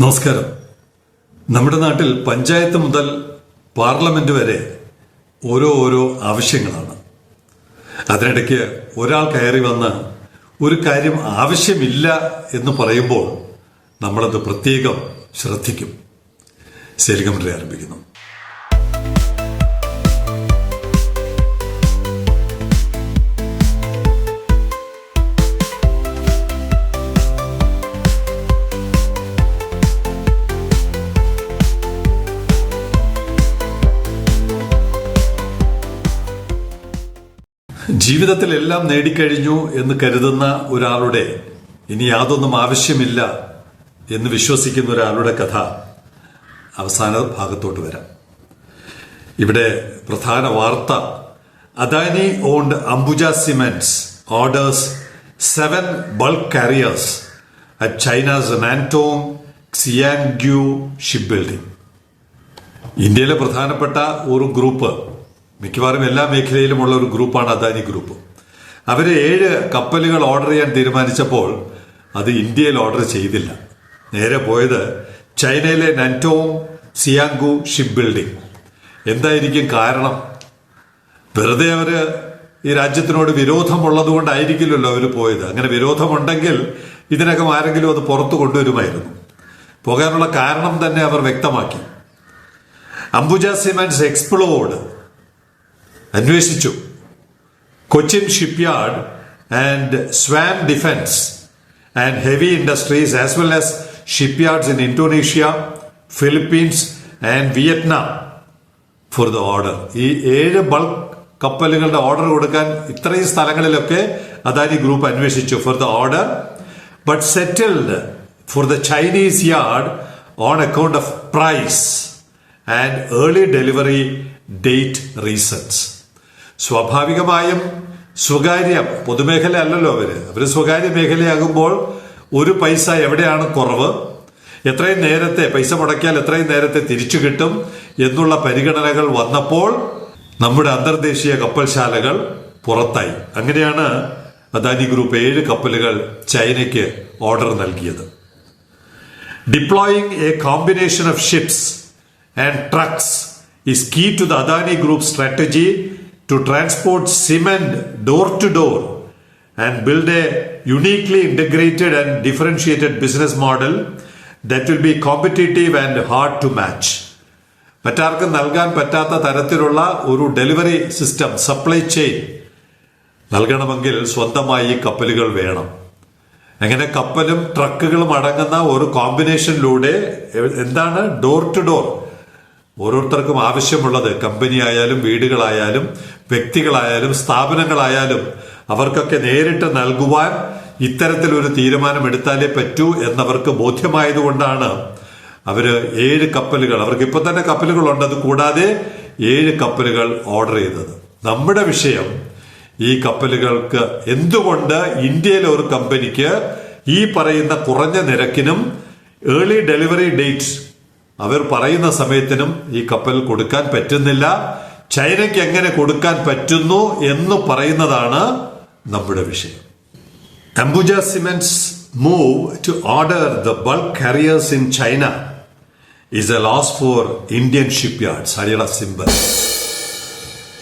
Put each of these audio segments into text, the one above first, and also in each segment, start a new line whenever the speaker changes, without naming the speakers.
നമസ്കാരം. നമ്മുടെ നാട്ടിൽ പഞ്ചായത്ത് മുതൽ പാർലമെന്റ് വരെ ഓരോ ഓരോ ആവശ്യങ്ങളാണ്. അതിനിടയ്ക്ക് ഒരാൾ കയറി വന്ന് ഒരു കാര്യം ആവശ്യമില്ല എന്ന് പറയുമ്പോൾ നമ്മളത് പ്രത്യേകം ശ്രദ്ധിക്കും. സെലികമറി ആരംഭിക്കുന്നു. ജീവിതത്തിൽ എല്ലാം നേടിക്കഴിഞ്ഞു എന്ന് കരുതുന്ന ഒരാളുടെ ഇനി യാതൊന്നും ആവശ്യമില്ല എന്ന് വിശ്വസിക്കുന്ന ഒരാളുടെ കഥ അവസാന ഭാഗത്തോട്ട് വരാം. ഇവിടെ പ്രധാന വാർത്ത. Adani owned Ambuja Cements orders seven bulk carriers at China's Nantong Xiangyu ship building ഇന്ത്യയിലെ പ്രധാനപ്പെട്ട ഒരു ഗ്രൂപ്പ് മിക്കവാറും എല്ലാ മേഖലയിലുമുള്ള ഒരു ഗ്രൂപ്പാണ് അദാനി ഗ്രൂപ്പ്. അവർ ഏഴ് കപ്പലുകൾ ഓർഡർ ചെയ്യാൻ തീരുമാനിച്ചപ്പോൾ അത് ഇന്ത്യയിൽ ഓർഡർ ചെയ്തില്ല. നേരെ പോയത് ചൈനയിലെ നന്റോങ് സിയാങ്കു ഷിപ്പ് ബിൽഡിംഗ് എന്തായിരിക്കും കാരണം? വെറുതെ അവർ ഈ രാജ്യത്തിനോട് വിരോധമുള്ളത് കൊണ്ടായിരിക്കില്ലല്ലോ അവർ പോയത്. അങ്ങനെ വിരോധമുണ്ടെങ്കിൽ ഇതിനകം ആരെങ്കിലും അത് പുറത്തു കൊണ്ടുവരുമായിരുന്നു. പോകാനുള്ള കാരണം തന്നെ അവർ വ്യക്തമാക്കി. അംബുജ സിമെന്റ്സ് എക്സ്പ്ലോർഡ് അന്വേഷിച്ചു. Cochin shipyard and Swan defence and heavy industries as well as shipyards in Indonesia Philippines and Vietnam for the order ഈ ഏഴ് ബൾക്ക് കപ്പലുകളുടെ ഓർഡർ കൊടുക്കാൻ ഇത്രയും സ്ഥലങ്ങളിലൊക്കെ അദാനി ഗ്രൂപ്പ് അന്വേഷിച്ചു for the order but settled for the Chinese yard on account of price and early delivery date reasons സ്വാഭാവികമായും സ്വകാര്യ പൊതുമേഖല അല്ലല്ലോ അവർ. അവർ സ്വകാര്യ മേഖലയാകുമ്പോൾ ഒരു പൈസ എവിടെയാണ് കുറവ്? എത്രയും നേരത്തെ പൈസ മുടക്കിയാൽ എത്രയും നേരത്തെ തിരിച്ചു കിട്ടും എന്നുള്ള പരിഗണനകൾ വന്നപ്പോൾ നമ്മുടെ അന്തർദേശീയ കപ്പൽശാലകൾ പുറത്തായി. അങ്ങനെയാണ് അദാനി ഗ്രൂപ്പ് ഏഴ് കപ്പലുകൾ ചൈനയ്ക്ക് ഓർഡർ നൽകിയത്. Deploying a combination of ships and trucks is key to the Adani group strategy to transport cement door to door and build a uniquely integrated and differentiated business model that will be competitive and hard to match. മറ്റാർക്കും നൽകാൻ പറ്റാത്ത തരത്തിലുള്ള ഒരു delivery system supply chain നൽകണമെങ്കിൽ സ്വന്തമായി കപ്പലുകൾ വേണം അങ്ങനെ കപ്പലും ട്രക്കുകളും അടങ്ങുന്ന ഒരു കോമ്പിനേഷനിലൂടെ എന്താണ് ഡോർ ടു ഡോർ ഓരോരുത്തർക്കും ആവശ്യമുള്ളത്. കമ്പനിയായാലും വീടുകളായാലും വ്യക്തികളായാലും സ്ഥാപനങ്ങളായാലും അവർക്കൊക്കെ നേരിട്ട് നൽകുവാൻ ഇത്തരത്തിലൊരു തീരുമാനം എടുത്താലേ പറ്റൂ എന്നവർക്ക് ബോധ്യമായതുകൊണ്ടാണ് അവർ ഏഴ് കപ്പലുകൾ അവർക്ക് ഇപ്പൊ തന്നെ കപ്പലുകളുണ്ട്. അത് കൂടാതെ ഏഴ് കപ്പലുകൾ ഓർഡർ ചെയ്തത്. നമ്മുടെ വിഷയം ഈ കപ്പലുകൾക്ക് എന്തുകൊണ്ട് ഇന്ത്യയിലെ ഒരു കമ്പനിക്ക് ഈ പറയുന്ന കുറഞ്ഞ നിരക്കിനും ഏർലി ഡെലിവറി ഡേറ്റ് അവർ പറയുന്ന സമയത്തിനും ഈ കപ്പൽ കൊടുക്കാൻ പറ്റുന്നില്ല. ചൈനയ്ക്ക് എങ്ങനെ കൊടുക്കാൻ പറ്റുന്നു എന്ന് പറയുന്നതാണ് നമ്മുടെ വിഷയം. Ambuja Cements move to order the bulk carriers in China is a loss for Indian ship yard സരിയള സിംബൽ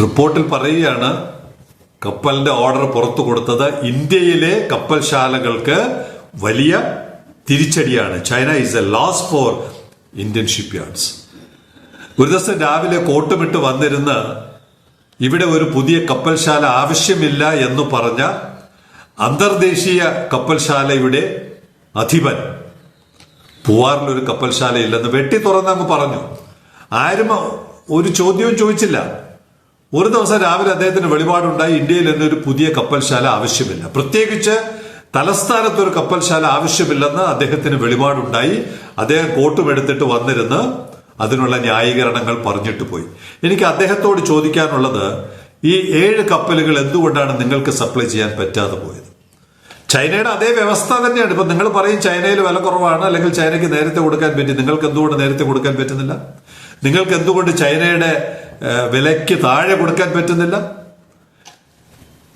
റിപ്പോർട്ടിൽ പറയുകയാണ് കപ്പലിന്റെ ഓർഡർ പുറത്തു കൊടുത്തത് ഇന്ത്യയിലെ കപ്പൽശാലകൾക്ക് വലിയ തിരിച്ചടിയാണ്. China is a loss for Indian ship yards. ഒരു ദിവസം രാവിലെ കോട്ടുമിട്ട് വന്നിരുന്ന് ഇവിടെ ഒരു പുതിയ കപ്പൽശാല ആവശ്യമില്ല എന്ന് പറഞ്ഞ അന്തർദേശീയ കപ്പൽശാലയുടെ അധിപൻ. പൂവാറിൽ ഒരു കപ്പൽശാല ഇല്ലെന്ന് വെട്ടി തുറന്നങ്ങ് പറഞ്ഞു. ആരും ഒരു ചോദ്യവും ചോദിച്ചില്ല. ഒരു ദിവസം രാവിലെ അദ്ദേഹത്തിന് വെളിപാടുണ്ടായി ഇന്ത്യയിൽ എന്നൊരു പുതിയ കപ്പൽശാല ആവശ്യമില്ല. പ്രത്യേകിച്ച് തലസ്ഥാനത്ത് ഒരു കപ്പൽശാല ആവശ്യമില്ലെന്ന് അദ്ദേഹത്തിന് വെളിപാടുണ്ടായി. അദ്ദേഹം കോട്ടും എടുത്തിട്ട് വന്നിരുന്ന് അതിനുള്ള ന്യായീകരണങ്ങൾ പറഞ്ഞിട്ട് പോയി. എനിക്ക് അദ്ദേഹത്തോട് ചോദിക്കാനുള്ളത് ഈ ഏഴ് കപ്പലുകൾ എന്തുകൊണ്ടാണ് നിങ്ങൾക്ക് സപ്ലൈ ചെയ്യാൻ പറ്റാതെ പോയത്? ചൈനയുടെ അതേ വ്യവസ്ഥ തന്നെയാണ്. ഇപ്പൊ നിങ്ങൾ പറയും ചൈനയിൽ വില കുറവാണ് അല്ലെങ്കിൽ ചൈനയ്ക്ക് നേരത്തെ കൊടുക്കാൻ പറ്റി. നിങ്ങൾക്ക് എന്തുകൊണ്ട് നേരത്തെ കൊടുക്കാൻ പറ്റുന്നില്ല? നിങ്ങൾക്ക് എന്തുകൊണ്ട് ചൈനയുടെ വിലയ്ക്ക് താഴെ കൊടുക്കാൻ പറ്റുന്നില്ല?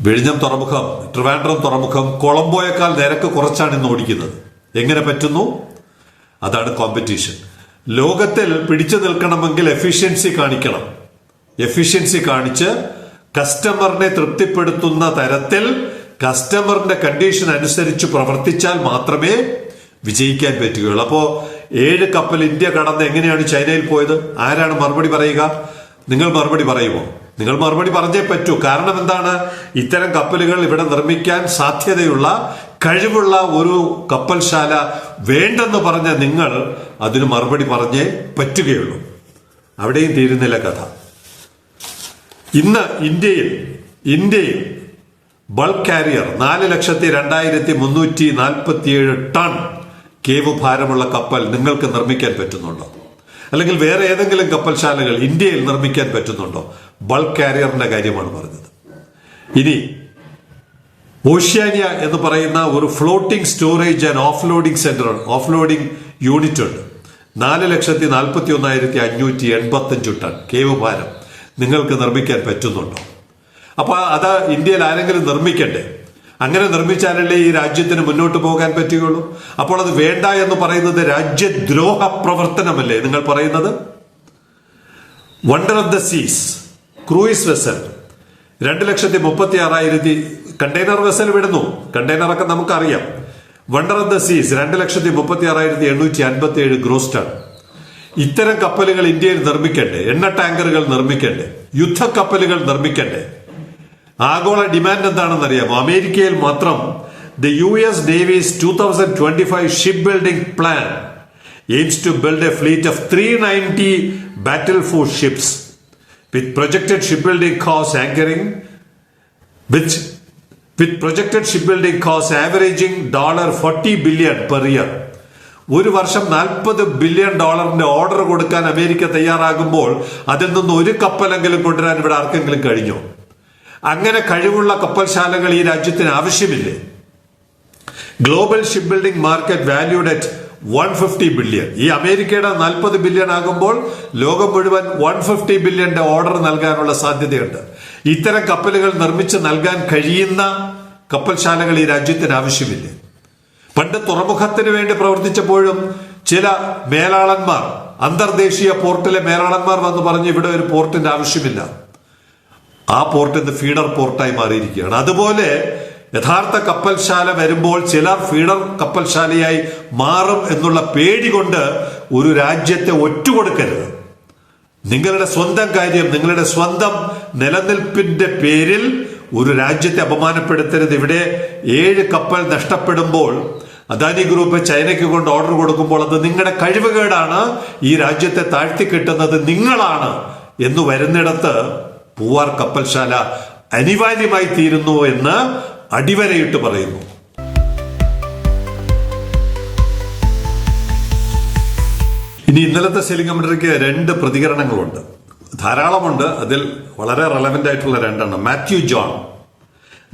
വിഴിഞ്ഞം തുറമുഖം ട്രിവാൻഡ്രം തുറമുഖം കൊളംബോയേക്കാൾ നിരക്ക് കുറച്ചാണ് ഇന്ന് ഓടിക്കുന്നത്. എങ്ങനെ പറ്റുന്നു? അതാണ് കോമ്പറ്റീഷൻ ലോകത്തിൽ പിടിച്ചു നിൽക്കണമെങ്കിൽ എഫിഷ്യൻസി കാണിക്കണം. എഫിഷ്യൻസി കാണിച്ച് കസ്റ്റമറിനെ തൃപ്തിപ്പെടുത്തുന്ന തരത്തിൽ കസ്റ്റമറിന്റെ കണ്ടീഷൻ അനുസരിച്ച് പ്രവർത്തിച്ചാൽ മാത്രമേ വിജയിക്കാൻ പറ്റുകയുള്ളൂ. അപ്പോ ഏഴ് കപ്പൽ ഇന്ത്യ കടന്ന് എങ്ങനെയാണ് ചൈനയിൽ പോയത്? ആരാണ് മറുപടി പറയുക? നിങ്ങൾ മറുപടി പറയുമോ? നിങ്ങൾ മറുപടി പറഞ്ഞേ പറ്റൂ. കാരണം എന്താണ്? ഇത്തരം കപ്പലുകൾ ഇവിടെ നിർമ്മിക്കാൻ സാധ്യതയുള്ള കഴിവുള്ള ഒരു കപ്പൽശാല വേണ്ടെന്ന് പറഞ്ഞ നിങ്ങൾ അതിന് മറുപടി പറഞ്ഞേ പറ്റുകയുള്ളൂ. അവിടെയും തീരുന്നില്ല കഥ. ഇന്ന് ഇന്ത്യയിൽ ഇന്ത്യയിൽ ബൾക്ക് കാരിയർ നാല് ലക്ഷത്തി രണ്ടായിരത്തി മുന്നൂറ്റി നാൽപ്പത്തിയേഴ് ടൺ കേവ് ഭാരമുള്ള കപ്പൽ നിങ്ങൾക്ക് നിർമ്മിക്കാൻ പറ്റുന്നുണ്ടോ? അല്ലെങ്കിൽ വേറെ ഏതെങ്കിലും കപ്പൽശാലകൾ ഇന്ത്യയിൽ നിർമ്മിക്കാൻ പറ്റുന്നുണ്ടോ? ബൾക്ക് കാരിയറിന്റെ കാര്യമാണ് പറഞ്ഞത്. ഇനി ഓഷ്യാനിയ എന്ന് പറയുന്ന ഒരു floating storage and off loading centre off loading unit ഉണ്ട്. നാല് ലക്ഷത്തി നാൽപ്പത്തി ഒന്നായിരത്തി അഞ്ഞൂറ്റി എൺപത്തി അഞ്ച് ടൺ കേവ് ഭാരം നിങ്ങൾക്ക് നിർമ്മിക്കാൻ പറ്റുന്നുണ്ടോ? അപ്പൊ അത് ഇന്ത്യയിൽ ആരെങ്കിലും നിർമ്മിക്കണ്ടേ? അങ്ങനെ നിർമ്മിച്ചാലല്ലേ ഈ രാജ്യത്തിന് മുന്നോട്ട് പോകാൻ പറ്റുകയുള്ളൂ? അപ്പോൾ അത് വേണ്ട എന്ന് പറയുന്നത് രാജ്യദ്രോഹ പ്രവർത്തനമല്ലേ നിങ്ങൾ പറയുന്നത്? Wonder of the Seas cruise vessel. രണ്ട് ലക്ഷത്തി മുപ്പത്തി ആറായിരത്തി കണ്ടെയ്നർ വെസൽ വിടുന്നു. കണ്ടെയ്നറൊക്കെ നമുക്കറിയാം. വണ്ടർ ഓഫ് ദ സീസ് രണ്ട് ലക്ഷത്തി മുപ്പത്തി ആറായിരത്തി എണ്ണൂറ്റി അൻപത്തി ഏഴ് ഗ്രോസ് ടൺ ഇത്തരം കപ്പലുകൾ ഇന്ത്യയിൽ നിർമ്മിക്കണ്ടേ? എണ്ണ ടാങ്കറുകൾ നിർമ്മിക്കണ്ടേ? യുദ്ധ കപ്പലുകൾ നിർമ്മിക്കണ്ടേ? ആഗോള ഡിമാൻഡ് എന്താണെന്ന് അറിയാമോ അമേരിക്കയിൽ മാത്രം the U S Navy's two thousand twenty five ship building plan aims to build a fleet of three ninety battle force ships ship building costs anchoring which with projected ship building costs averaging dollar forty billion per year ഒരു വർഷം നാൽപ്പത് billion ഡോളറിന്റെ order കൊടുക്കാൻ America തയ്യാറാകുമ്പോൾ അതിൽ നിന്ന് ഒരു കപ്പലെങ്കിലും കൊണ്ടുവരാൻ ഇവിടെ ആർക്കെങ്കിലും കഴിഞ്ഞോ? അങ്ങനെ കഴിവുള്ള കപ്പൽശാലകൾ ഈ രാജ്യത്തിന് ആവശ്യമില്ലേ? Global ship building market valued at one fifty billion ഈ അമേരിക്കയുടെ നാൽപ്പത് ബില്യൺ ആകുമ്പോൾ ലോകം മുഴുവൻ വൺ ഫിഫ്റ്റി ബില്യന്റെ ഓർഡർ നൽകാനുള്ള സാധ്യതയുണ്ട്. ഇത്തരം കപ്പലുകൾ നിർമ്മിച്ച് നൽകാൻ കഴിയുന്ന കപ്പൽശാലകൾ ഈ രാജ്യത്തിന് ആവശ്യമില്ല. പണ്ട് തുറമുഖത്തിന് വേണ്ടി പ്രവർത്തിച്ചപ്പോഴും ചില മേലാളന്മാർ അന്തർദേശീയ പോർട്ടിലെ മേലാളന്മാർ വന്ന് പറഞ്ഞ് ഇവിടെ ഒരു പോർട്ടിന്റെ ആവശ്യമില്ല. ആ പോർട്ട് ഇന്ന് ഫീഡർ പോർട്ടായി മാറിയിരിക്കുകയാണ്. അതുപോലെ യഥാർത്ഥ കപ്പൽശാല വരുമ്പോൾ ചിലർ ഫീഡർ കപ്പൽശാലയായി മാറും എന്നുള്ള പേടി കൊണ്ട് ഒരു രാജ്യത്തെ ഒറ്റുകൊടുക്കരുത്. നിങ്ങളുടെ സ്വന്തം കാര്യം നിങ്ങളുടെ സ്വന്തം നിലനിൽപ്പിന്റെ പേരിൽ ഒരു രാജ്യത്തെ അപമാനപ്പെടുത്തരുത്. ഇവിടെ ഏഴ് കപ്പൽ നഷ്ടപ്പെടുമ്പോൾ അദാനി ഗ്രൂപ്പ് ചൈനയ്ക്ക് കൊണ്ട് ഓർഡർ കൊടുക്കുമ്പോൾ അത് നിങ്ങളുടെ കഴിവുകേടാണ്. ഈ രാജ്യത്തെ താഴ്ത്തി കിട്ടുന്നത് നിങ്ങളാണ് എന്ന് വരുന്നിടത്ത് പൂവാർ കപ്പൽശാല അനിവാര്യമായി തീരുന്നു എന്ന് അടിവരയിട്ട് പറയുന്നു. ഇനി ഇന്നലത്തെ സെല്ലിംഗ് കമന്ററിക്ക് രണ്ട് പ്രതികരണങ്ങളുണ്ട്. ധാരാളമുണ്ട്. അതിൽ വളരെ റെലവെന്റ് ആയിട്ടുള്ള രണ്ടെണ്ണം. Mathew John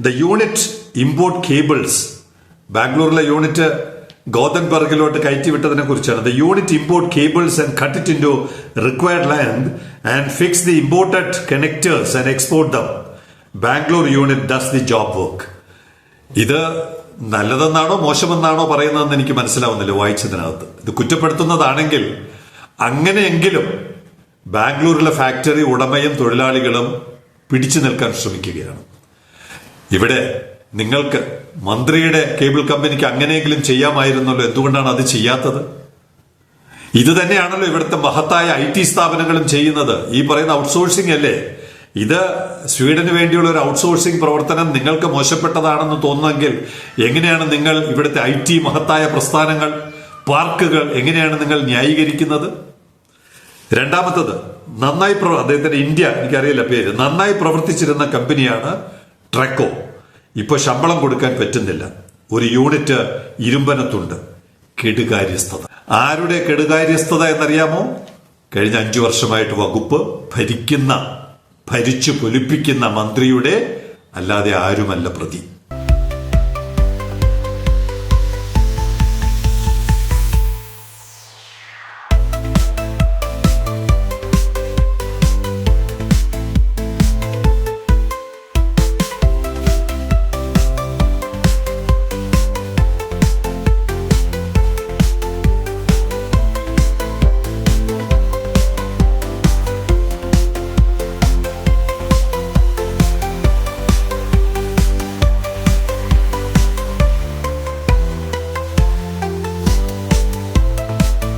the unit import cables. ബാംഗ്ലൂരിലെ യൂണിറ്റ് ഗോതൻബർഗിലോട്ട് കയറ്റിവിട്ടതിനെ കുറിച്ചാണ്. The unit import cables and cut it into required land and fix the imported connectors and export them Bangalore unit does the job work ഇത് നല്ലതെന്നാണോ മോശമെന്നാണോ പറയുന്നതെന്ന് എനിക്ക് മനസ്സിലാവുന്നില്ല വായിച്ചതിനകത്ത്. ഇത് കുറ്റപ്പെടുത്തുന്നതാണെങ്കിൽ അങ്ങനെയെങ്കിലും ബാംഗ്ലൂരിലെ ഫാക്ടറി ഉടമയും തൊഴിലാളികളും പിടിച്ചു നിൽക്കാൻ ശ്രമിക്കുകയാണ്. ഇവിടെ നിങ്ങൾക്ക് മന്ത്രിയുടെ കേബിൾ കമ്പനിക്ക് അങ്ങനെയെങ്കിലും ചെയ്യാമായിരുന്നല്ലോ എന്തുകൊണ്ടാണ് അത് ചെയ്യാത്തത്? ഇത് തന്നെയാണല്ലോ ഇവിടുത്തെ മഹത്തായ ഐ ടി സ്ഥാപനങ്ങളും ചെയ്യുന്നത്. ഈ പറയുന്ന ഔട്ട്സോഴ്സിംഗ് അല്ലേ? ഇത് സ്വീഡന് വേണ്ടിയുള്ള ഒരു ഔട്ട്സോഴ്സിംഗ് പ്രവർത്തനം നിങ്ങൾക്ക് മോശപ്പെട്ടതാണെന്ന് തോന്നുന്നെങ്കിൽ എങ്ങനെയാണ് നിങ്ങൾ ഇവിടുത്തെ ഐ ടി മഹത്തായ പ്രസ്ഥാനങ്ങൾ പാർക്കുകൾ എങ്ങനെയാണ് നിങ്ങൾ ന്യായീകരിക്കുന്നത്? രണ്ടാമത്തത് നന്നായി അദ്ദേഹത്തിന്റെ ഇന്ത്യ എനിക്കറിയില്ല പേര് നന്നായി പ്രവർത്തിച്ചിരുന്ന കമ്പനിയാണ് ട്രെക്കോ. ഇപ്പോൾ ശമ്പളം കൊടുക്കാൻ പറ്റുന്നില്ല. ഒരു യൂണിറ്റ് ഇരുമ്പനത്തുണ്ട്. കെടുകാര്യസ്ഥത. ആരുടെ കെടുകാര്യസ്ഥത എന്നറിയാമോ? കഴിഞ്ഞ അഞ്ചു വർഷമായിട്ട് വകുപ്പ് ഭരിക്കുന്ന ഭരിച്ചു പൊലിപ്പിക്കുന്ന മന്ത്രിയുടെ അല്ലാതെ ആരുമല്ല പ്രതി.